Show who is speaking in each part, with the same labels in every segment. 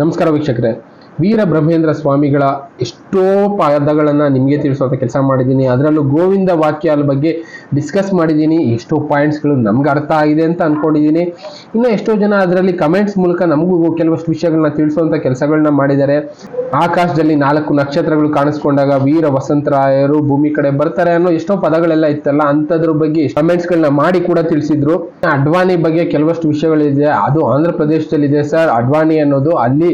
Speaker 1: ನಮಸ್ಕಾರ ವೀಕ್ಷಕರೇ ವೀರ ಬ್ರಹ್ಮೇಂದ್ರ ಸ್ವಾಮಿಗಳ ಎಷ್ಟೋ ಪದಗಳನ್ನು ನಿಮಗೆ ತಿಳಿಸುವಂಥ ಕೆಲಸ ಮಾಡಿದ್ದೀನಿ. ಅದರಲ್ಲೂ ಗೋವಿಂದ ವಾಕ್ಯಾಲ ಬಗ್ಗೆ ಡಿಸ್ಕಸ್ ಮಾಡಿದ್ದೀನಿ. ಎಷ್ಟೋ ಪಾಯಿಂಟ್ಸ್ಗಳು ನಮ್ಗೆ ಅರ್ಥ ಆಗಿದೆ ಅಂತ ಅಂದ್ಕೊಂಡಿದ್ದೀನಿ ಇನ್ನು ಎಷ್ಟೋ ಜನ ಅದರಲ್ಲಿ ಕಮೆಂಟ್ಸ್ ಮೂಲಕ ನಮಗೂ ಕೆಲವಷ್ಟು ವಿಷಯಗಳನ್ನ ತಿಳಿಸುವಂಥ ಕೆಲಸಗಳನ್ನ ಮಾಡಿದ್ದಾರೆ. ಆಕಾಶದಲ್ಲಿ ನಾಲ್ಕು ನಕ್ಷತ್ರಗಳು ಕಾಣಿಸ್ಕೊಂಡಾಗ ವೀರ ವಸಂತರಾಯರು ಭೂಮಿ ಕಡೆ ಬರ್ತಾರೆ ಅನ್ನೋ ಎಷ್ಟೋ ಪದಗಳೆಲ್ಲ ಇತ್ತಲ್ಲ, ಅಂಥದ್ರ ಬಗ್ಗೆ ಕಮೆಂಟ್ಸ್ಗಳನ್ನ ಮಾಡಿ ಕೂಡ ತಿಳಿಸಿದ್ರು. ಅಡ್ವಾಣಿ ಬಗ್ಗೆ ಕೆಲವಷ್ಟು ವಿಷಯಗಳಿದೆ. ಅದು ಆಂಧ್ರ ಪ್ರದೇಶದಲ್ಲಿದೆ ಸರ್. ಅಡ್ವಾಣಿ ಅನ್ನೋದು ಅಲ್ಲಿ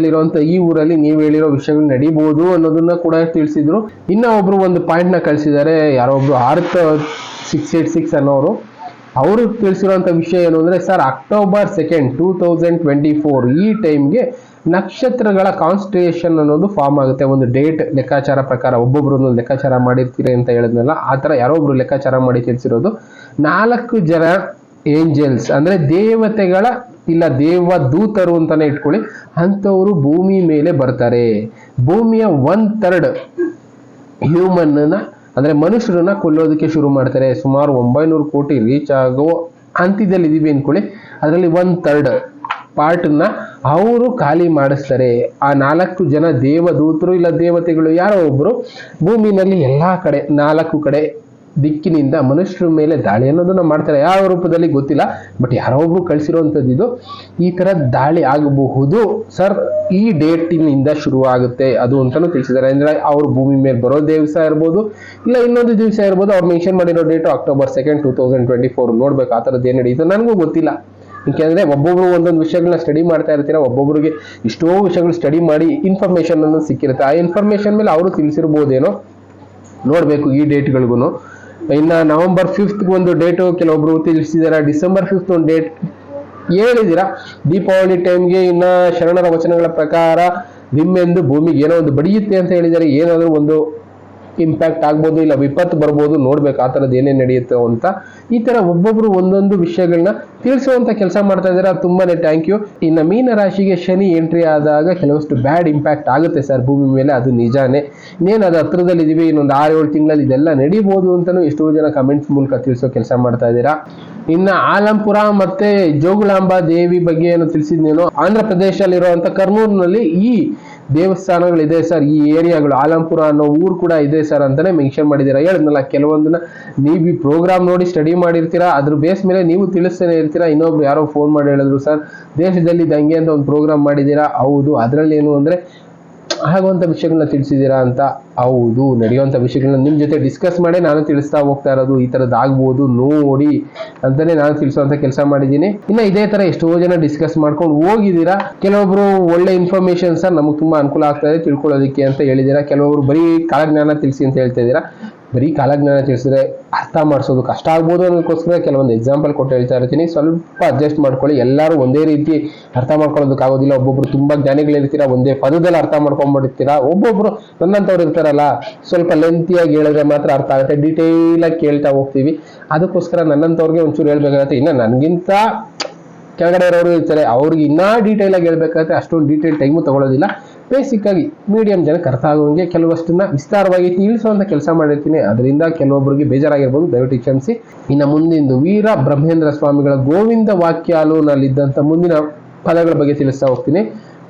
Speaker 1: ಅನಂತಪುರದಲ್ಲಿರುವಂತ ಈ ಊರಲ್ಲಿ ನೀವು ಹೇಳಿರೋ ವಿಷಯಗಳು ನಡೀಬಹುದು ಅನ್ನೋದನ್ನ ಕೂಡ ತಿಳಿಸಿದ್ರು. ಇನ್ನ ಒಬ್ರು ಒಂದು ಪಾಯಿಂಟ್ನ ಕಳಿಸಿದ್ದಾರೆ. ಯಾರೋ ಒಬ್ರು ಆರ್ತ್ ಸಿಕ್ಸ್ ಏಟ್ ಸಿಕ್ಸ್ ಅನ್ನೋರು. ಅವರು ತಿಳಿಸಿರುವಂತ ವಿಷಯ ಏನು ಅಂದ್ರೆ, sir October second two thousand twenty four ಈ ಟೈಮ್ಗೆ ನಕ್ಷತ್ರಗಳ ಕಾನ್ಸ್ಟೇಷನ್ ಅನ್ನೋದು ಫಾರ್ಮ್ ಆಗುತ್ತೆ. ಒಂದು ಡೇಟ್ ಲೆಕ್ಕಾಚಾರ ಪ್ರಕಾರ ಒಬ್ಬೊಬ್ರು ಲೆಕ್ಕಾಚಾರ ಮಾಡಿರ್ತೀರಿ ಅಂತ ಹೇಳಿದ್ನಲ್ಲ, ಆ ಥರ ಯಾರೋ ಒಬ್ರು ಲೆಕ್ಕಾಚಾರ ಮಾಡಿ ತಿಳಿಸಿರೋದು. ನಾಲ್ಕು ಜನ ಏಂಜಲ್ಸ್, ಅಂದ್ರೆ ದೇವತೆಗಳ ಇಲ್ಲ ದೇವ ದೂತರು ಅಂತಾನೆ ಇಟ್ಕೊಳ್ಳಿ, ಅಂಥವರು ಭೂಮಿ ಮೇಲೆ ಬರ್ತಾರೆ. ಭೂಮಿಯ ಒನ್ ಥರ್ಡ್ ಹ್ಯೂಮನ್ನ ಅಂದ್ರೆ ಮನುಷ್ಯರನ್ನ ಕೊಲ್ಲೋದಕ್ಕೆ ಶುರು ಮಾಡ್ತಾರೆ. ಸುಮಾರು ಒಂಬೈನೂರು ಕೋಟಿ ರೀಚ್ ಆಗೋ ಅಂತ್ಯದಲ್ಲಿ ಇದೀವಿ ಅನ್ಕೊಳ್ಳಿ. ಅದರಲ್ಲಿ ಒನ್ ಥರ್ಡ್ ಪಾರ್ಟ್ನ ಅವರು ಖಾಲಿ ಮಾಡಿಸ್ತಾರೆ. ಆ ನಾಲ್ಕು ಜನ ದೇವದೂತರು ಇಲ್ಲ ದೇವತೆಗಳು ಯಾರೋ ಒಬ್ರು, ಭೂಮಿನಲ್ಲಿ ಎಲ್ಲಾ ಕಡೆ, ನಾಲ್ಕು ಕಡೆ ದಿಕ್ಕಿನಿಂದ ಮನುಷ್ಯರ ಮೇಲೆ ದಾಳಿ ಅನ್ನೋದನ್ನ ಮಾಡ್ತಾರೆ. ಯಾವ ರೂಪದಲ್ಲಿ ಗೊತ್ತಿಲ್ಲ ಬಟ್ ಯಾರೋ ಒಬ್ರು ಕಳಿಸಿರುವಂಥದ್ದು ಇದು. ಈ ತರ ದಾಳಿ ಆಗಬಹುದು. ಸರ್, ಈ ಡೇಟಿನಿಂದ ಶುರು ಆಗುತ್ತೆ ಅದು ಅಂತಾನು ತಿಳಿಸಿದ್ದಾರೆ. ಅಂದ್ರೆ ಅವ್ರ ಭೂಮಿ ಮೇಲೆ ಬರೋ ದಿವಸ ಇರ್ಬೋದು, ಇಲ್ಲ ಇನ್ನೊಂದು ದಿವಸ ಇರ್ಬೋದು, ಅವ್ರು ಮೆನ್ಷನ್ ಮಾಡಿರೋ date October second two thousand twenty four ನೋಡ್ಬೇಕು ಆ ಥರದ್ದು ಏನು ನಡೀತು ನನಗೂ ಗೊತ್ತಿಲ್ಲ. ಯಾಕೆಂದ್ರೆ ಒಬ್ಬೊಬ್ರು ಒಂದೊಂದು ವಿಷಯಗಳನ್ನ ಸ್ಟಡಿ ಮಾಡ್ತಾ ಇರ್ತೀರ, ಒಬ್ಬೊಬ್ರಿಗೆ ಇಷ್ಟೋ ವಿಷಯಗಳು ಸ್ಟಡಿ ಮಾಡಿ ಇನ್ಫಾರ್ಮೇಶನ್ ಅನ್ನು ಸಿಕ್ಕಿರುತ್ತೆ. ಆ ಇನ್ಫಾರ್ಮೇಶನ್ ಮೇಲೆ ಅವರು ತಿಳಿಸಿರ್ಬೋದೇನೋ ನೋಡಬೇಕು ಈ ಡೇಟ್ಗಳಿಗೂ ಇನ್ನು ನವೆಂಬರ್ ಫಿಫ್ತ್ ಒಂದು ಡೇಟು ಕೆಲವೊಬ್ರು ತಿಳಿಸಿದಾರೆ ಡಿಸೆಂಬರ್ ಫಿಫ್ತ್ ಒಂದು ಡೇಟ್ ಹೇಳಿದ್ದೀರಾ ದೀಪಾವಳಿ ಟೈಮ್ಗೆ ಇನ್ನ ಶರಣರ ವಚನಗಳ ಪ್ರಕಾರ, ನಿಮ್ಮೆಂದು ಭೂಮಿಗೆ ಏನೋ ಒಂದು ಬಡಿಯುತ್ತೆ ಅಂತ ಹೇಳಿದರೆ ಏನಾದರೂ ಒಂದು ಇಂಪ್ಯಾಕ್ಟ್ ಆಗ್ಬೋದು ಇಲ್ಲ ವಿಪತ್ತು ಬರ್ಬೋದು, ನೋಡ್ಬೇಕು ಆ ಥರದ್ದು ಏನೇ ನಡೆಯುತ್ತೆ ಅಂತ. ಈ ತರ ಒಬ್ಬೊಬ್ರು ಒಂದೊಂದು ವಿಷಯಗಳನ್ನ ತಿಳಿಸುವಂತ ಕೆಲಸ ಮಾಡ್ತಾ ಇದ್ದಾರೆ ತುಂಬಾನೇ ಥ್ಯಾಂಕ್ ಯು ಇನ್ನು ಮೀನ ರಾಶಿಗೆ ಶನಿ ಎಂಟ್ರಿ ಆದಾಗ ಕೆಲವಷ್ಟು ಬ್ಯಾಡ್ ಇಂಪ್ಯಾಕ್ಟ್ ಆಗುತ್ತೆ ಸರ್ ಭೂಮಿ ಮೇಲೆ ಅದು ನಿಜಾನೇ. ಇನ್ನೇನು ಅದು ಹತ್ರದಲ್ಲಿ ಇದೀವಿ ಇನ್ನೊಂದು ಆರು ಏಳು ತಿಂಗಳಲ್ಲಿ ಇದೆಲ್ಲ ನಡೀಬೋದು ಅಂತಲೂ ಎಷ್ಟೋ ಜನ ಕಮೆಂಟ್ಸ್ ಮೂಲಕ ತಿಳಿಸೋ ಕೆಲಸ ಮಾಡ್ತಾ ಇದ್ದೀರಾ. ಇನ್ನ ಆಲಂಪುರ ಮತ್ತೆ ಜೋಗುಲಾಂಬಾ ದೇವಿ ಬಗ್ಗೆ ಏನು ತಿಳಿಸಿದ್ನೇನೋ, ಆಂಧ್ರ ಪ್ರದೇಶದಲ್ಲಿರುವಂತ ಕರ್ನೂಲ್ನಲ್ಲಿ ಈ ದೇವಸ್ಥಾನಗಳಿದೆ ಸರ್, ಈ ಏರಿಯಾಗಳು. ಆಲಂಪುರ ಅನ್ನೋ ಊರು ಕೂಡ ಇದೆ ಸರ್ ಅಂತಲೇ ಮೆನ್ಷನ್ ಮಾಡಿದ್ದೀರಾ? ಹೇಳಿದ್ನಲ್ಲ, ಕೆಲವೊಂದನ್ನ ನೀವು ಈ ಪ್ರೋಗ್ರಾಮ್ ನೋಡಿ ಸ್ಟಡಿ ಮಾಡಿರ್ತೀರಾ? ಅದ್ರ ಬೇಸ್ ಮೇಲೆ ನೀವು ತಿಳಿಸ್ತಾನೆ ಇರ್ತೀರಾ? ಇನ್ನೊಬ್ರು ಯಾರೋ ಫೋನ್ ಮಾಡಿ ಹೇಳಿದ್ರು, ಸರ್, ದೇಶದಲ್ಲಿ ದಂಗೆ ಅಂತ ಒಂದು ಪ್ರೋಗ್ರಾಮ್ ಮಾಡಿದ್ದೀರಾ? ಹೌದು. ಅದರಲ್ಲಿ ಏನು ಅಂದ್ರೆ ಆಗುವಂಥ ವಿಷಯಗಳನ್ನ ತಿಳಿಸಿದ್ದೀರಾ ಅಂತ? ಹೌದು ನಡೆಯುವಂಥ ವಿಷಯಗಳನ್ನ ನಿಮ್ಮ ಜೊತೆ ಡಿಸ್ಕಸ್ ಮಾಡಿ ನಾನು ತಿಳಿಸ್ತಾ ಹೋಗ್ತಾ ಇರೋದು ಈ ಥರದ್ದು ಆಗ್ಬೋದು, ನೋಡಿ ಅಂತಲೇ ನಾನು ತಿಳಿಸುವಂಥ ಕೆಲಸ ಮಾಡಿದ್ದೀನಿ. ಇನ್ನು ಇದೇ ಥರ ಎಷ್ಟೋ ಜನ ಡಿಸ್ಕಸ್ ಮಾಡ್ಕೊಂಡು ಹೋಗಿದ್ದೀರಾ? ಕೆಲವೊಬ್ರು ಒಳ್ಳೆ ಇನ್ಫಾರ್ಮೇಷನ್ ಸರ್ ನಮಗೆ ತುಂಬ ಅನುಕೂಲ ಆಗ್ತಾ ಇದೆ ತಿಳ್ಕೊಳ್ಳೋದಕ್ಕೆ ಅಂತ ಹೇಳಿದ್ದೀರಾ? ಕೆಲವೊಬ್ರು ಬರೀ ಕಾಲಜ್ಞಾನ ತಿಳಿಸಿ ಅಂತ ಹೇಳ್ತಾ ಇದ್ದೀರಾ? ಬರೀ ಕಾಲಜ್ಞಾನ ತಿಳಿಸಿದ್ರೆ ಅರ್ಥ ಮಾಡಿಸೋದು ಕಷ್ಟ ಆಗ್ಬೋದು ಅನ್ನೋದಕ್ಕೋಸ್ಕರ ಕೆಲವೊಂದು ಎಕ್ಸಾಂಪಲ್ ಕೊಟ್ಟು ಹೇಳ್ತಾ ಇರ್ತೀನಿ. ಸ್ವಲ್ಪ ಅಡ್ಜಸ್ಟ್ ಮಾಡ್ಕೊಳ್ಳಿ. ಎಲ್ಲರೂ ಒಂದೇ ರೀತಿ ಅರ್ಥ ಮಾಡ್ಕೊಳ್ಳೋದಕ್ಕಾಗೋದಿಲ್ಲ ಒಬ್ಬೊಬ್ರು ತುಂಬ ಜ್ಞಾನಿಗಳಿರ್ತೀರ, ಒಂದೇ ಪದದಲ್ಲಿ ಅರ್ಥ ಮಾಡ್ಕೊಂಡ್ಬಿಡ್ತೀರಾ ಒಬ್ಬೊಬ್ರು ನನ್ನಂಥವ್ರು ಇರ್ತಾರಲ್ಲ, ಸ್ವಲ್ಪ ಲೆಂತಿಯಾಗಿ ಹೇಳಿದ್ರೆ ಮಾತ್ರ ಅರ್ಥ ಆಗುತ್ತೆ. ಡೀಟೇಲ್ ಆಗಿ ಕೇಳ್ತಾ ಹೋಗ್ತೀವಿ. ಅದಕ್ಕೋಸ್ಕರ ನನ್ನಂಥವ್ರಿಗೆ ಒಂಚೂರು ಹೇಳ್ಬೇಕಾಗತ್ತೆ. ಇನ್ನು ನನಗಿಂತ ಕೆಳಗಡೆ ಇರೋರು ಇರ್ತಾರೆ. ಅವ್ರಿಗೆ ಇನ್ನೂ ಡೀಟೇಲ್ ಆಗಿ ಹೇಳ್ಬೇಕಾಗುತ್ತೆ. ಅಷ್ಟೊಂದು ಡೀಟೇಲ್ ಟೈಮು ತಗೊಳ್ಳೋದಿಲ್ಲ ಬೇಸಿಕ್ ಆಗಿ ಮೀಡಿಯಂ ಜನಕ್ಕೆ ಅರ್ಥ ಆಗೋಂಗೆ ಕೆಲವಷ್ಟನ್ನ ವಿಸ್ತಾರವಾಗಿ ತಿಳಿಸುವಂತ ಕೆಲಸ ಮಾಡಿರ್ತೀನಿ. ಅದರಿಂದ ಕೆಲವೊಬ್ಬರಿಗೆ ಬೇಜಾರಾಗಿರ್ಬೋದು. ದಯವಿಟ್ಟು ಕ್ಷಮಿಸಿ. ಇನ್ನು ಮುಂದಿಂದು ವೀರ ಬ್ರಹ್ಮೇಂದ್ರ ಸ್ವಾಮಿಗಳ ಗೋವಿಂದ ವಾಕ್ಯಾಲುನಲ್ಲಿದ್ದಂಥ ಮುಂದಿನ ಪದಗಳ ಬಗ್ಗೆ ತಿಳಿಸ್ತಾ ಹೋಗ್ತೀನಿ.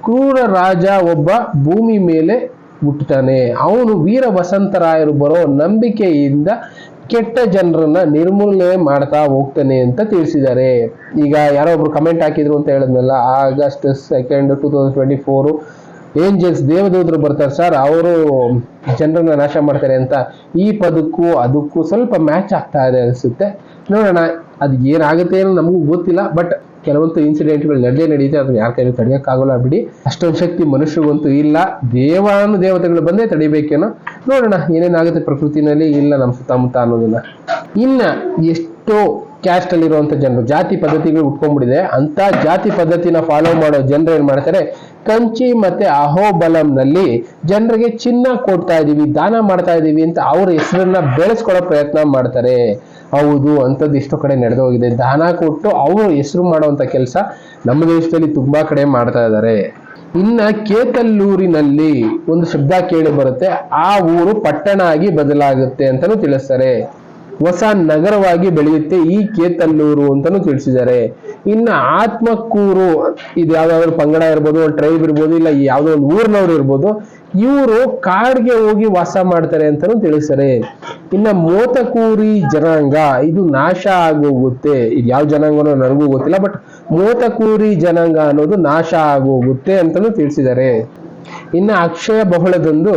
Speaker 1: ಕ್ರೂರ ರಾಜ ಒಬ್ಬ ಭೂಮಿ ಮೇಲೆ ಹುಟ್ಟುತ್ತಾನೆ. ಅವನು ವೀರ ವಸಂತರಾಯರು ಬರೋ ನಂಬಿಕೆಯಿಂದ ಕೆಟ್ಟ ಜನರನ್ನ ನಿರ್ಮೂಲನೆ ಮಾಡ್ತಾ ಹೋಗ್ತಾನೆ ಅಂತ ತಿಳಿಸಿದ್ದಾರೆ. ಈಗ ಯಾರೋ ಒಬ್ರು ಕಮೆಂಟ್ ಹಾಕಿದ್ರು ಅಂತ ಹೇಳಿದ್ನಲ್ಲ, August second two thousand twenty four angels ದೇವದೂತರು ಬರ್ತಾರೆ, ಸರ್, ಅವರು ಜನರನ್ನ ನಾಶ ಮಾಡ್ತಾರೆ ಅಂತ ಈ ಪದಕ್ಕೂ ಅದಕ್ಕೂ ಸ್ವಲ್ಪ ಮ್ಯಾಚ್ ಆಗ್ತಾ ಇದೆ ಅನಿಸುತ್ತೆ. ನೋಡೋಣ, ಅದು ಏನಾಗುತ್ತೆ ಅನ್ನೋ ನಮಗೂ ಗೊತ್ತಿಲ್ಲ, ಬಟ್ ಕೆಲವೊಂದು ಇನ್ಸಿಡೆಂಟ್ಗಳು ನಡೆದೇ ನಡೆಯುತ್ತೆ ಅದನ್ನ ಯಾರ ಕೈಲಿ ತಡೆಯೋಕ್ಕಾಗಲ್ಲ ಬಿಡಿ. ಅಷ್ಟೊಂದು ಶಕ್ತಿ ಮನುಷ್ಯರಿಗಂತೂ ಇಲ್ಲ, ದೇವಾನು ದೇವತೆಗಳು ಬಂದೇ ತಡಿಬೇಕೇನೋ. ನೋಡೋಣ, ಏನೇನಾಗುತ್ತೆ ಪ್ರಕೃತಿನಲ್ಲಿ, ಇಲ್ಲ ನಮ್ಮ ಸುತ್ತಮುತ್ತ ಅನ್ನೋದನ್ನ. ಇನ್ನ ಎಷ್ಟೋ ಕ್ಯಾಸ್ಟ್ ಅಲ್ಲಿರುವಂತ ಜನರು, ಜಾತಿ ಪದ್ಧತಿಗಳು ಉಟ್ಕೊಂಡ್ಬಿಟ್ಟಿದೆ. ಅಂತ ಜಾತಿ ಪದ್ಧತಿನ ಫಾಲೋ ಮಾಡೋ ಜನರು ಏನ್ ಮಾಡ್ತಾರೆ ಕಂಚಿ ಮತ್ತೆ ಅಹೋಬಲಂನಲ್ಲಿ ಜನರಿಗೆ ಚಿನ್ನ ಕೊಡ್ತಾ ಇದೀವಿ, ದಾನ ಮಾಡ್ತಾ ಇದೀವಿ ಅಂತ ಅವ್ರ ಹೆಸರನ್ನ ಬೆಳೆಸ್ಕೊಳ್ಳೋ ಪ್ರಯತ್ನ ಮಾಡ್ತಾರೆ. ಹೌದು, ಅಂಥದ್ದು ಎಷ್ಟೋ ಕಡೆ ನಡೆದು ಹೋಗಿದೆ. ದಾನ ಕೊಟ್ಟು ಅವರು ಹೆಸರು ಮಾಡುವಂಥ ಕೆಲಸ ನಮ್ಮ ದೇಶದಲ್ಲಿ ತುಂಬಾ ಕಡೆ ಮಾಡ್ತಾ ಇದ್ದಾರೆ. ಇನ್ನ ಕೇತಲ್ಲೂರಿನಲ್ಲಿ ಒಂದು ಶಬ್ದ ಕೇಳಿ ಬರುತ್ತೆ. ಆ ಊರು ಪಟ್ಟಣ ಆಗಿ ಬದಲಾಗುತ್ತೆ ಅಂತಾನು ತಿಳಿಸ್ತಾರೆ. ಹೊಸ ನಗರವಾಗಿ ಬೆಳೆಯುತ್ತೆ ಈ ಕೇತಲ್ಲೂರು ಅಂತಾನು ತಿಳಿಸಿದ್ದಾರೆ. ಇನ್ನ ಆತ್ಮಕೂರು, ಇದು ಯಾವ್ದಾದ್ರು ಪಂಗಡ ಇರ್ಬೋದು, ಒಂದು ಟ್ರೈಬ್ ಇರ್ಬೋದು, ಇಲ್ಲ ಯಾವ್ದೋ ಒಂದು ಊರಿನವ್ರು ಇರ್ಬೋದು, ಇವರು ಕಾಡ್ಗೆ ಹೋಗಿ ವಾಸ ಮಾಡ್ತಾರೆ ಅಂತಾನು ತಿಳಿಸ್ತಾರೆ ಇನ್ನ ಮೋತಕೂರಿ ಜನಾಂಗ, ಇದು ನಾಶ ಆಗೋಗುತ್ತೆ. ಇದು ಯಾವ ಜನಾಂಗನೋ ನನಗೂ ಗೊತ್ತಿಲ್ಲ, ಬಟ್ ಮೋತಕೂರಿ ಜನಾಂಗ ಅನ್ನೋದು ನಾಶ ಆಗೋಗುತ್ತೆ ಅಂತಾನು ತಿಳಿಸಿದ್ದಾರೆ. ಇನ್ನ ಅಕ್ಷಯ ಬಹಳದಂದು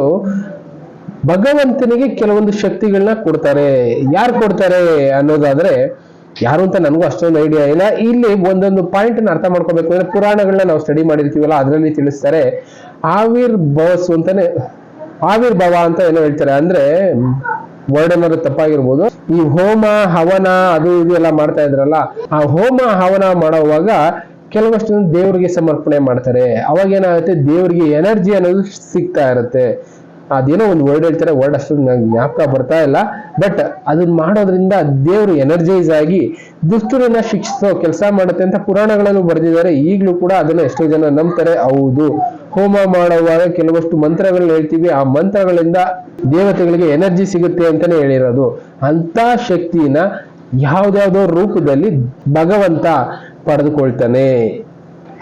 Speaker 1: ಭಗವಂತನಿಗೆ ಕೆಲವೊಂದು ಶಕ್ತಿಗಳನ್ನ ಕೊಡ್ತಾರೆ. ಯಾರು ಕೊಡ್ತಾರೆ ಅನ್ನೋದಾದ್ರೆ, ಯಾರು ಅಂತ ನನಗೂ ಅಷ್ಟೊಂದು ಐಡಿಯಾ ಇಲ್ಲ. ಇಲ್ಲಿ ಒಂದೊಂದು ಪಾಯಿಂಟ್ ಅರ್ಥ ಮಾಡ್ಕೋಬೇಕು ಅಂದ್ರೆ ಪುರಾಣಗಳನ್ನ ನಾವು ಸ್ಟಡಿ ಮಾಡಿರ್ತೀವಲ್ಲ, ಅದರಲ್ಲಿ ತಿಳಿಸ್ತಾರೆ. ಆವಿರ್ ಬಸ್ ಅಂತಾನೆ ಆವಿರ್ಭವ ಅಂತ ಏನೋ ಹೇಳ್ತಾರೆ. ಅಂದ್ರೆ ವರ್ಡ್ ಏನಾದ್ರು ತಪ್ಪಾಗಿರ್ಬೋದು. ಈ ಹೋಮ, ಹವನ, ಅದು ಇದು ಎಲ್ಲ ಮಾಡ್ತಾ ಇದ್ರಲ್ಲ, ಆ ಹೋಮ, ಹವನ ಮಾಡುವಾಗ ಕೆಲವಷ್ಟು ದೇವರಿಗೆ ಸಮರ್ಪಣೆ ಮಾಡ್ತಾರೆ. ಅವಾಗ ಏನಾಗುತ್ತೆ? ದೇವರಿಗೆ ಎನರ್ಜಿ ಅನ್ನೋದು ಸಿಗ್ತಾ ಇರುತ್ತೆ. ಅದೇನೋ ಒಂದು ವರ್ಡ್ ಹೇಳ್ತಾರೆ ವರ್ಡ್ ಅಷ್ಟೊಂದು ನಂಗೆ ಜ್ಞಾಪಕ ಬರ್ತಾ ಇಲ್ಲ. ಬಟ್ ಅದನ್ನ ಮಾಡೋದ್ರಿಂದ ದೇವರು ಎನರ್ಜೈಸ್ ಆಗಿ ದುಷ್ಟರನ್ನ ಶಿಕ್ಷಿಸೋ ಕೆಲಸ ಮಾಡುತ್ತೆ ಅಂತ ಪುರಾಣಗಳನ್ನು ಬರೆದಿದ್ದಾರೆ. ಈಗಲೂ ಕೂಡ ಅದನ್ನ ಎಷ್ಟೋ ಜನ ನಂಬ್ತಾರೆ. ಹೌದು. ಹೋಮ ಮಾಡುವಾಗ ಕೆಲವಷ್ಟು ಮಂತ್ರಗಳನ್ನ ಹೇಳ್ತೀವಿ. ಆ ಮಂತ್ರಗಳಿಂದ ದೇವತೆಗಳಿಗೆ ಎನರ್ಜಿ ಸಿಗುತ್ತೆ ಅಂತಾನೆ ಹೇಳಿರೋದು. ಅಂತ ಶಕ್ತಿನ ಯಾವ್ದಾವ್ದೋ ರೂಪದಲ್ಲಿ ಭಗವಂತ ಪಡೆದುಕೊಳ್ತಾನೆ.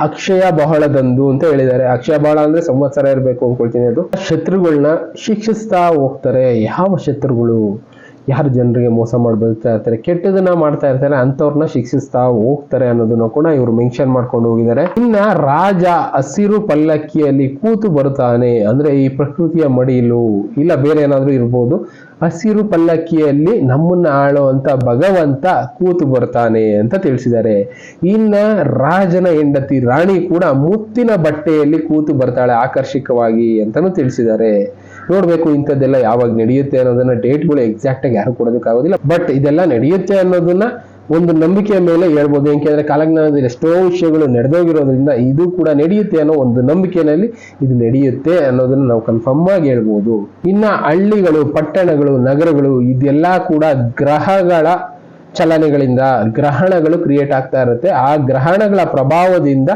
Speaker 1: ಅಕ್ಷಯ ಬಹಳದಂದು ಅಂತ ಹೇಳಿದ್ದಾರೆ. ಅಕ್ಷಯ ಬಹಳ ಅಂದ್ರೆ ಸಂವತ್ಸರ ಇರಬೇಕು ಅನ್ಕೊಳ್ತೀನಿ ಅದು. ಶತ್ರುಗಳನ್ನ ಶಿಕ್ಷಿಸ್ತಾ ಹೋಗ್ತಾರೆ. ಯಾವ ಶತ್ರುಗಳು? ಯಾರು ಜನರಿಗೆ ಮೋಸ ಮಾಡಿ ಇರ್ತಾರೆ ಕೆಟ್ಟದನ್ನ ಮಾಡ್ತಾ ಇರ್ತಾರೆ, ಅಂಥವ್ರನ್ನ ಶಿಕ್ಷಿಸ್ತಾ ಹೋಗ್ತಾರೆ ಅನ್ನೋದನ್ನ ಕೂಡ ಇವರು ಮೆನ್ಷನ್ ಮಾಡ್ಕೊಂಡು ಹೋಗಿದ್ದಾರೆ. ಇನ್ನ ರಾಜ ಹಸಿರು ಪಲ್ಲಕ್ಕಿಯಲ್ಲಿ ಕೂತು ಬರುತ್ತಾನೆ ಅಂದ್ರೆ ಈ ಪ್ರಕೃತಿಯ ಮಡಿಲು ಇಲ್ಲ ಬೇರೆ ಏನಾದ್ರೂ ಇರ್ಬೋದು. ಹಸಿರು ಪಲ್ಲಕ್ಕಿಯಲ್ಲಿ ನಮ್ಮನ್ನ ಆಳುವಂತ ಭಗವಂತ ಕೂತು ಬರ್ತಾನೆ ಅಂತ ತಿಳಿಸಿದ್ದಾರೆ. ಇನ್ನ ರಾಜನ ಹೆಂಡತಿ ರಾಣಿ ಕೂಡ ಮುತ್ತಿನ ಬಟ್ಟೆಯಲ್ಲಿ ಕೂತು ಬರ್ತಾಳೆ ಆಕರ್ಷಕವಾಗಿ ಅಂತಾನು ತಿಳಿಸಿದ್ದಾರೆ. ನೋಡ್ಬೇಕು ಇಂಥದ್ದೆಲ್ಲ ಯಾವಾಗ ನಡೆಯುತ್ತೆ ಅನ್ನೋದನ್ನ ಡೇಟ್ಗಳು ಎಕ್ಸಾಕ್ಟ್ ಆಗಿ ಯಾರು ಕೊಡೋದಕ್ಕಾಗೋದಿಲ್ಲ. ಬಟ್ ಇದೆಲ್ಲ ನಡೆಯುತ್ತೆ ಅನ್ನೋದನ್ನ ಒಂದು ನಂಬಿಕೆಯ ಮೇಲೆ ಹೇಳ್ಬೋದು. ಏಕೆಂದ್ರೆ ಕಾಲಜ್ಞಾನದಲ್ಲಿ ಎಷ್ಟೋ ವಿಷಯಗಳು ನಡೆದೋಗಿರೋದ್ರಿಂದ ಇದು ಕೂಡ ನಡೆಯುತ್ತೆ ಅನ್ನೋ ಒಂದು ನಂಬಿಕೆಯಲ್ಲಿ ಇದು ನಡೆಯುತ್ತೆ ಅನ್ನೋದನ್ನ ನಾವು ಕನ್ಫರ್ಮ್ ಆಗಿ ಹೇಳ್ಬೋದು. ಇನ್ನ ಹಳ್ಳಿಗಳು, ಪಟ್ಟಣಗಳು, ನಗರಗಳು ಇದೆಲ್ಲ ಕೂಡ ಗ್ರಹಗಳ ಚಲನೆಗಳಿಂದ, ಗ್ರಹಣಗಳು ಕ್ರಿಯೇಟ್ ಆಗ್ತಾ ಇರುತ್ತೆ. ಆ ಗ್ರಹಣಗಳ ಪ್ರಭಾವದಿಂದ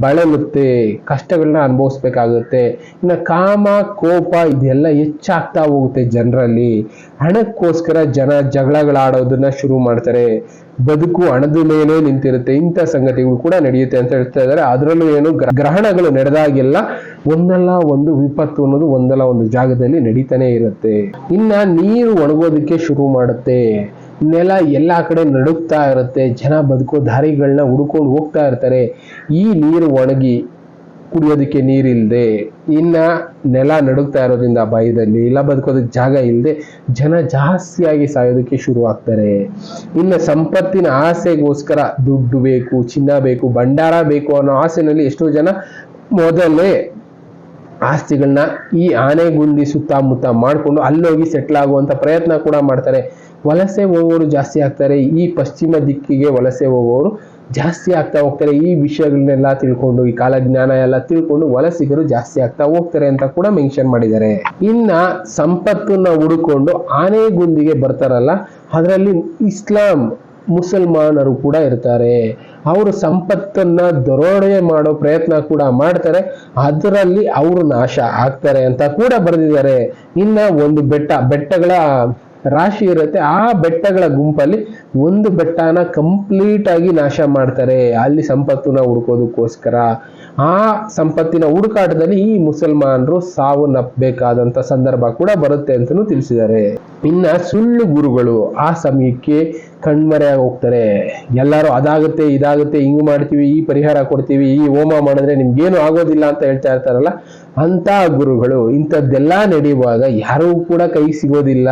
Speaker 1: ಬಳಲುತ್ತೆ, ಕಷ್ಟಗಳನ್ನ ಅನುಭವಿಸ್ಬೇಕಾಗುತ್ತೆ. ಇನ್ನು ಕಾಮ, ಕೋಪ ಇದೆಲ್ಲ ಹೆಚ್ಚಾಗ್ತಾ ಹೋಗುತ್ತೆ ಜನರಲ್ಲಿ. ಹಣಕ್ಕೋಸ್ಕರ ಜನ ಜಗಳಗಳಾಡೋದನ್ನ ಶುರು ಮಾಡ್ತಾರೆ. ಬದುಕು ಹಣದ ಮೇಲೆ ನಿಂತಿರುತ್ತೆ. ಇಂಥ ಸಂಗತಿಗಳು ಕೂಡ ನಡೆಯುತ್ತೆ ಅಂತ ಹೇಳ್ತಾ ಇದ್ದಾರೆ. ಅದರಲ್ಲೂ ಏನು ಗ್ರ- ಗ್ರಹಣಗಳು ನಡೆದಾಗೆಲ್ಲ ಒಂದಲ್ಲ ಒಂದು ವಿಪತ್ತು ಅನ್ನೋದು ಒಂದಲ್ಲ ಒಂದು ಜಾಗದಲ್ಲಿ ನಡೀತಾನೆ ಇರುತ್ತೆ. ಇನ್ನ ನೀರು ಒಣಗೋದಕ್ಕೆ ಶುರು ಮಾಡುತ್ತೆ. ನೆಲ ಎಲ್ಲ ಕಡೆ ನಡುಗ್ತಾ ಇರುತ್ತೆ. ಜನ ಬದುಕೋ ದಾರಿಗಳನ್ನ ಹುಡ್ಕೊಂಡು ಹೋಗ್ತಾ ಇರ್ತಾರೆ. ಈ ನೀರು ಒಣಗಿ ಕುಡಿಯೋದಕ್ಕೆ ನೀರಿಲ್ಲದೆ ಇನ್ನ ನೆಲ ನಡುಗ್ತಾ ಇರೋದ್ರಿಂದ ಭಯದಲ್ಲಿ ಇಲ್ಲ, ಬದುಕೋದಕ್ಕೆ ಜಾಗ ಇಲ್ಲದೆ ಜನ ಜಾಸ್ತಿಯಾಗಿ ಸಾಯೋದಕ್ಕೆ ಶುರು ಆಗ್ತಾರೆ ಇನ್ನು ಸಂಪತ್ತಿನ ಆಸೆಗೋಸ್ಕರ ದುಡ್ಡು ಬೇಕು, ಚಿನ್ನ ಬೇಕು, ಭಂಡಾರ ಬೇಕು ಅನ್ನೋ ಆಸೆನಲ್ಲಿ ಎಷ್ಟೋ ಜನ ಮೊದಲೇ ಆಸ್ತಿಗಳನ್ನ ಈ ಆನೆಗುಂದಿ ಸುತ್ತಮುತ್ತ ಮಾಡಿಕೊಂಡು ಅಲ್ಲೋಗಿ ಸೆಟ್ಲ್ ಆಗುವಂತ ಪ್ರಯತ್ನ ಕೂಡ ಮಾಡ್ತಾರೆ. ವಲಸೆ ಹೋಗೋರು ಜಾಸ್ತಿ ಆಗ್ತಾರೆ. ಈ ಪಶ್ಚಿಮ ದಿಕ್ಕಿಗೆ ವಲಸೆ ಹೋಗೋರು ಜಾಸ್ತಿ ಆಗ್ತಾ ಹೋಗ್ತಾರೆ. ಈ ವಿಷಯಗಳನ್ನೆಲ್ಲ ತಿಳ್ಕೊಂಡು, ಈ ಕಾಲಜ್ಞಾನ ಎಲ್ಲ ತಿಳ್ಕೊಂಡು ವಲಸಿಗರು ಜಾಸ್ತಿ ಆಗ್ತಾ ಹೋಗ್ತಾರೆ ಅಂತ ಕೂಡ ಮೆನ್ಷನ್ ಮಾಡಿದ್ದಾರೆ. ಇನ್ನ ಸಂಪತ್ತನ್ನ ಹುಡುಕೊಂಡು ಆನೆಗುಂದಿಗೆ ಬರ್ತಾರಲ್ಲ, ಅದರಲ್ಲಿ ಇಸ್ಲಾಂ ಮುಸಲ್ಮಾನರು ಕೂಡ ಇರ್ತಾರೆ. ಅವರು ಸಂಪತ್ತನ್ನ ದರೋಡೆ ಮಾಡೋ ಪ್ರಯತ್ನ ಕೂಡ ಮಾಡ್ತಾರೆ. ಅದರಲ್ಲಿ ಅವರು ನಾಶ ಆಗ್ತಾರೆ ಅಂತ ಕೂಡ ಬರೆದಿದ್ದಾರೆ. ಇನ್ನ ಒಂದು ಬೆಟ್ಟ, ಬೆಟ್ಟಗಳ ರಾಶಿ ಇರುತ್ತೆ, ಆ ಬೆಟ್ಟಗಳ ಗುಂಪಲ್ಲಿ ಒಂದು ಬೆಟ್ಟನ ಕಂಪ್ಲೀಟ್ ಆಗಿ ನಾಶ ಮಾಡ್ತಾರೆ. ಅಲ್ಲಿ ಸಂಪತ್ತನ್ನ ಹುಡುಕೋದಕ್ಕೋಸ್ಕರ. ಆ ಸಂಪತ್ತಿನ ಹುಡುಕಾಟದಲ್ಲಿ ಈ ಮುಸಲ್ಮಾನರು ಸಾವನ್ನಪ್ಪಬೇಕಾದಂತ ಸಂದರ್ಭ ಕೂಡ ಬರುತ್ತೆ ಅಂತಲೂ ತಿಳಿಸಿದ್ದಾರೆ. ಇನ್ನ ಸುಳ್ಳು ಗುರುಗಳು ಆ ಸಮಯಕ್ಕೆ ಕಣ್ಮರೆಯಾಗಿ ಹೋಗ್ತಾರೆ. ಎಲ್ಲರೂ ಅದಾಗುತ್ತೆ, ಇದಾಗುತ್ತೆ, ಹಿಂಗ್ ಮಾಡ್ತೀವಿ, ಈ ಪರಿಹಾರ ಕೊಡ್ತೀವಿ, ಈ ಹೋಮ ಮಾಡಿದ್ರೆ ನಿಮ್ಗೇನು ಆಗೋದಿಲ್ಲ ಅಂತ ಹೇಳ್ತಾ ಇರ್ತಾರಲ್ಲ ಅಂತ ಗುರುಗಳು ಇಂಥದ್ದೆಲ್ಲ ನಡೆಯುವಾಗ ಯಾರೂ ಕೂಡ ಕೈ ಸಿಗೋದಿಲ್ಲ.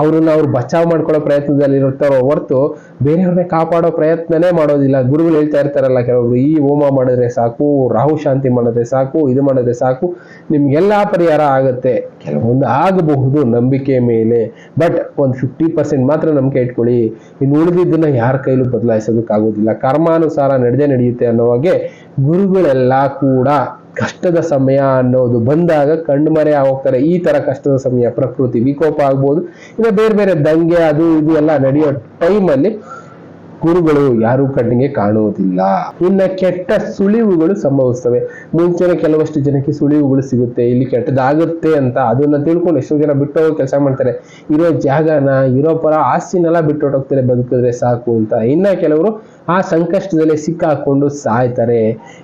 Speaker 1: ಅವ್ರನ್ನ ಅವ್ರು ಬಚಾವ್ ಮಾಡ್ಕೊಳ್ಳೋ ಪ್ರಯತ್ನದಲ್ಲಿ ಇರ್ತಾರೋ ಹೊರತು ಬೇರೆಯವ್ರನ್ನ ಕಾಪಾಡೋ ಪ್ರಯತ್ನನೇ ಮಾಡೋದಿಲ್ಲ. ಗುರುಗಳು ಹೇಳ್ತಾ ಇರ್ತಾರಲ್ಲ ಕೆಲವರು ಈ ಹೋಮ ಮಾಡಿದ್ರೆ ಸಾಕು, ರಾಹು ಶಾಂತಿ ಮಾಡಿದ್ರೆ ಸಾಕು, ಇದು ಮಾಡಿದ್ರೆ ಸಾಕು, ನಿಮ್ಗೆಲ್ಲ ಪರಿಹಾರ ಆಗುತ್ತೆ. ಕೆಲವೊಂದು ಆಗಬಹುದು ನಂಬಿಕೆ ಮೇಲೆ, ಬಟ್ ಒಂದು ಫಿಫ್ಟಿ ಪರ್ಸೆಂಟ್ ಮಾತ್ರ ನಂಬಿಕೆ ಇಟ್ಕೊಳ್ಳಿ. ಇನ್ನು ಉಳಿದಿದ್ದನ್ನ ಯಾರ ಕೈಲೂ ಬದಲಾಯಿಸೋದಕ್ಕಾಗೋದಿಲ್ಲ. ಕರ್ಮಾನುಸಾರ ನಡೆದೇ ನಡೆಯುತ್ತೆ ಅನ್ನೋ ಹಾಗೆ ಗುರುಗಳೆಲ್ಲ ಕೂಡ ಕಷ್ಟದ ಸಮಯ ಅನ್ನೋದು ಬಂದಾಗ ಕಣ್ಮರೆ ಹೋಗ್ತಾರೆ ಈ ತರ ಕಷ್ಟದ ಸಮಯ, ಪ್ರಕೃತಿ ವಿಕೋಪ ಆಗ್ಬೋದು. ಇನ್ನು ಬೇರೆ ಬೇರೆ ದಂಗೆ ಅದು ಇದು ಎಲ್ಲ ನಡೆಯೋ ಟೈಮಲ್ಲಿ ಗುರುಗಳು ಯಾರು ಕಣ್ಣಿಗೆ ಕಾಣುವುದಿಲ್ಲ. ಇನ್ನ ಕೆಟ್ಟ ಸುಳಿವುಗಳು ಸಂಭವಿಸ್ತವೆ. ಮುಂಚೆನೆ ಕೆಲವಷ್ಟು ಜನಕ್ಕೆ ಸುಳಿವುಗಳು ಸಿಗುತ್ತೆ. ಇಲ್ಲಿ ಕೆಟ್ಟದಾಗುತ್ತೆ ಅಂತ ಅದನ್ನ ತಿಳ್ಕೊಂಡು ಎಷ್ಟೋ ಜನ ಬಿಟ್ಟು ಹೋಗಿ ಕೆಲಸ ಮಾಡ್ತಾರೆ. ಇರೋ ಜಾಗನ, ಇರೋ ಪರ ಆಸ್ತಿನೆಲ್ಲ ಬಿಟ್ಟು ಹೋಗ್ತಾರೆ ಬದುಕಿದ್ರೆ ಸಾಕು ಅಂತ. ಇನ್ನ ಕೆಲವರು ಆ ಸಂಕಷ್ಟದಲ್ಲಿ ಸಿಕ್ಕಾಕೊಂಡು ಸಾಯ್ತಾರೆ.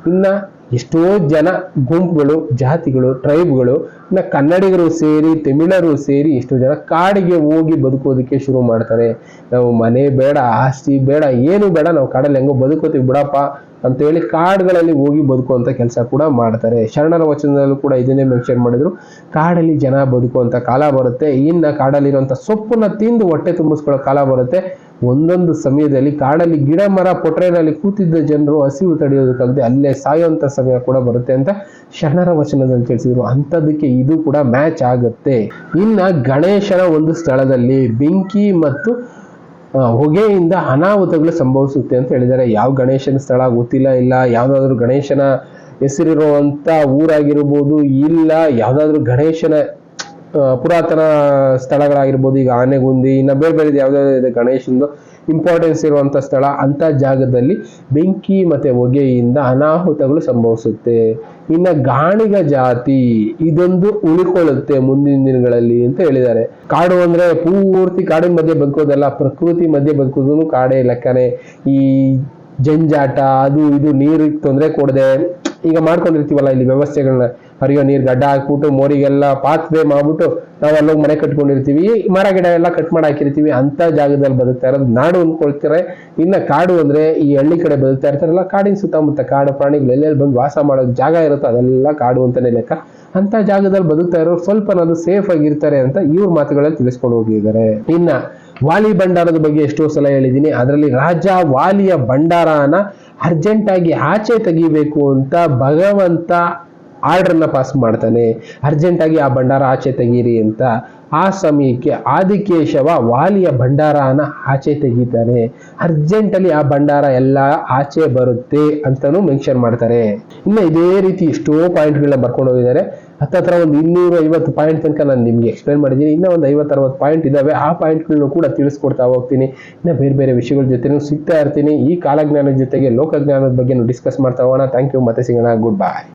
Speaker 1: ಇನ್ನ ಎಷ್ಟೋ ಜನ ಗುಂಪುಗಳು, ಜಾತಿಗಳು, ಟ್ರೈಬ್ಗಳು, ಇನ್ನು ಕನ್ನಡಿಗರು ಸೇರಿ, ತಮಿಳರು ಸೇರಿ ಎಷ್ಟೋ ಜನ ಕಾಡಿಗೆ ಹೋಗಿ ಬದುಕೋದಕ್ಕೆ ಶುರು ಮಾಡ್ತಾರೆ. ನಾವು ಮನೆ ಬೇಡ, ಆಸ್ತಿ ಬೇಡ, ಏನು ಬೇಡ, ನಾವು ಕಾಡಲ್ಲಿ ಹೆಂಗೋ ಬದುಕೋತೀವಿ ಬಿಡಪ್ಪ ಅಂತೇಳಿ ಕಾಡುಗಳಲ್ಲಿ ಹೋಗಿ ಬದುಕುವಂಥ ಕೆಲಸ ಕೂಡ ಮಾಡ್ತಾರೆ. ಶರಣರ ವಚನದಲ್ಲೂ ಕೂಡ ಇದನ್ನೇ ಮೆನ್ಷನ್ ಮಾಡಿದ್ರು. ಕಾಡಲ್ಲಿ ಜನ ಬದುಕುವಂಥ ಕಾಲ ಬರುತ್ತೆ. ಇನ್ನ ಕಾಡಲ್ಲಿರುವಂತ ಸೊಪ್ಪನ್ನ ತಿಂದು ಹೊಟ್ಟೆ ತುಂಬಿಸ್ಕೊಳ್ಳೋ ಕಾಲ ಬರುತ್ತೆ. ಒಂದೊಂದು ಸಮಯದಲ್ಲಿ ಕಾಡಲ್ಲಿ ಗಿಡ ಮರ ಪೊಟ್ರೆನಲ್ಲಿ ಕೂತಿದ್ದ ಜನರು ಹಸಿವು ತಡೆಯೋದಕ್ಕಾಗದೆ ಅಲ್ಲೇ ಸಾಯುವಂಥ ಸಮಯ ಕೂಡ ಬರುತ್ತೆ ಅಂತ ಶರಣರ ವಚನದಲ್ಲಿ ತಿಳಿಸಿದ್ರು. ಅಂಥದಕ್ಕೆ ಇದು ಕೂಡ ಮ್ಯಾಚ್ ಆಗುತ್ತೆ. ಇನ್ನು ಗಣೇಶನ ಒಂದು ಸ್ಥಳದಲ್ಲಿ ಬೆಂಕಿ ಮತ್ತು ಹೊಗೆಯಿಂದ ಅನಾಹುತಗಳು ಸಂಭವಿಸುತ್ತೆ ಅಂತ ಹೇಳಿದ್ದಾರೆ. ಯಾವ ಗಣೇಶನ ಸ್ಥಳ ಗೊತ್ತಿಲ್ಲ, ಇಲ್ಲ ಯಾವುದಾದ್ರೂ ಗಣೇಶನ ಹೆಸರಿರುವಂಥ ಊರಾಗಿರ್ಬೋದು, ಇಲ್ಲ ಯಾವುದಾದ್ರೂ ಗಣೇಶನ ಪುರಾತನ ಸ್ಥಳಗಳಾಗಿರ್ಬೋದು, ಈಗ ಆನೆಗುಂದಿ, ಇನ್ನು ಬೇರೆ ಬೇರೆ ಯಾವುದೇ ಇದೆ ಗಣೇಶಂದು ಇಂಪಾರ್ಟೆನ್ಸ್ ಇರುವಂಥ ಸ್ಥಳ ಅಂಥ ಜಾಗದಲ್ಲಿ ಬೆಂಕಿ ಮತ್ತು ಹೊಗೆಯಿಂದ ಅನಾಹುತಗಳು ಸಂಭವಿಸುತ್ತೆ. ಇನ್ನು ಗಾಣಿಗ ಜಾತಿ ಇದೊಂದು ಉಳಿಕೊಳ್ಳುತ್ತೆ ಮುಂದಿನ ದಿನಗಳಲ್ಲಿ ಅಂತ ಹೇಳಿದ್ದಾರೆ. ಕಾಡು ಅಂದರೆ ಪೂರ್ತಿ ಕಾಡಿನ ಮಧ್ಯೆ ಬದುಕೋದಲ್ಲ, ಪ್ರಕೃತಿ ಮಧ್ಯೆ ಬದುಕೋದು ಕಾಡೇ ಲೆಕ್ಕನೇ. ಈ ಜಂಜಾಟ, ಅದು ಇದು ನೀರಿಗೆ ತೊಂದರೆ ಕೊಡದೆ ಈಗ ಮಾಡ್ಕೊಂಡಿರ್ತೀವಲ್ಲ ಇಲ್ಲಿ ವ್ಯವಸ್ಥೆಗಳನ್ನ. ಹರಿಯೋ ನೀರು ಗಡ್ಡ ಹಾಕ್ಬಿಟ್ಟು ಮೋರಿಗೆಲ್ಲ ಪಾತ್ರೆ ಮಾಡ್ಬಿಟ್ಟು ನಾವು ಅಲ್ಲೋಗಿ ಮನೆ ಕಟ್ಕೊಂಡಿರ್ತೀವಿ. ಮರ ಗಿಡ ಎಲ್ಲ ಕಟ್ ಮಾಡಿ ಹಾಕಿರ್ತೀವಿ. ಅಂತ ಜಾಗದಲ್ಲಿ ಬದುಕ್ತಾ ಇರೋದು ನಾಡು ಅಂದ್ಕೊಳ್ತಾರೆ ಇನ್ನ ಕಾಡು ಅಂದ್ರೆ ಈ ಹಳ್ಳಿ ಕಡೆ ಬದುಕ್ತಾ ಇರ್ತಾರಲ್ಲ, ಕಾಡಿನ ಸುತ್ತಮುತ್ತ ಕಾಡು ಪ್ರಾಣಿಗಳು ಎಲ್ಲೆಲ್ಲಿ ಬಂದು ವಾಸ ಮಾಡೋ ಜಾಗ ಇರುತ್ತೆ ಅದೆಲ್ಲ ಕಾಡು ಅಂತಾನೆ ಲೆಕ್ಕ. ಅಂತ ಜಾಗದಲ್ಲಿ ಬದುಕ್ತಾ ಇರೋರು ಸ್ವಲ್ಪನಾದ್ರು ಸೇಫ್ ಆಗಿರ್ತಾರೆ ಅಂತ ಇವ್ರ ಮಾತುಗಳಲ್ಲಿ ತಿಳಿಸ್ಕೊಂಡು ಹೋಗಿದ್ದಾರೆ. ಇನ್ನ ವಾಲಿ ಭಂಡಾರದ ಬಗ್ಗೆ ಎಷ್ಟೋ ಸಲ ಹೇಳಿದ್ದೀನಿ. ಅದರಲ್ಲಿ ರಾಜ ವಾಲಿಯ ಭಂಡಾರನ ಅರ್ಜೆಂಟ್ ಆಗಿ ಆಚೆ ತೆಗಿಬೇಕು ಅಂತ ಭಗವಂತ ಆರ್ಡರ್ನ ಪಾಸ್ ಮಾಡ್ತಾನೆ. ಅರ್ಜೆಂಟಾಗಿ ಆ ಭಂಡಾರ ಆಚೆ ತೆಗೀರಿ ಅಂತ ಆ ಸಮಯಕ್ಕೆ ಆದಿಕೇಶವ ವಾಲಿಯ ಭಂಡಾರನ ಆಚೆ ತೆಗಿತಾನೆ. ಅರ್ಜೆಂಟಲ್ಲಿ ಆ ಭಂಡಾರ ಎಲ್ಲ ಆಚೆ ಬರುತ್ತೆ ಅಂತಲೂ ಮೆನ್ಷನ್ ಮಾಡ್ತಾರೆ. ಇನ್ನು ಇದೇ ರೀತಿ ಎಷ್ಟೋ ಪಾಯಿಂಟ್ಗಳನ್ನ ಬರ್ಕೊಂಡು ಹೋಗಿದ್ದಾರೆ. ಹತ್ತತ್ರ ಒಂದು ಇನ್ನೂರ ಐವತ್ತು ಪಾಯಿಂಟ್ ತನಕ ನಾನು ನಿಮ್ಗೆ ಎಕ್ಸ್ಪ್ಲೈನ್ ಮಾಡಿದ್ದೀನಿ. ಇನ್ನೂ ಒಂದು ಐವತ್ತು ಅರವತ್ತು ಪಾಯಿಂಟ್ ಇದ್ದಾವೆ ಆ ಪಾಯಿಂಟ್ಗಳನ್ನು ಕೂಡ ತಿಳಿಸ್ಕೊಡ್ತಾ ಹೋಗ್ತೀನಿ. ಇನ್ನು ಬೇರೆ ಬೇರೆ ವಿಷಯಗಳ ಜೊತೆನೂ ಸಿಗ್ತಾ ಇರ್ತೀನಿ. ಈ ಕಾಲಜ್ಞಾನದ ಜೊತೆಗೆ ಲೋಕಜ್ಞಾನದ ಬಗ್ಗೆ ಡಿಸ್ಕಸ್ ಮಾಡ್ತಾ ಹೋಗೋಣ. ಥ್ಯಾಂಕ್ ಯು ಮತ್ತೆ ಸಿಗೋಣ. ಗುಡ್ ಬಾಯ್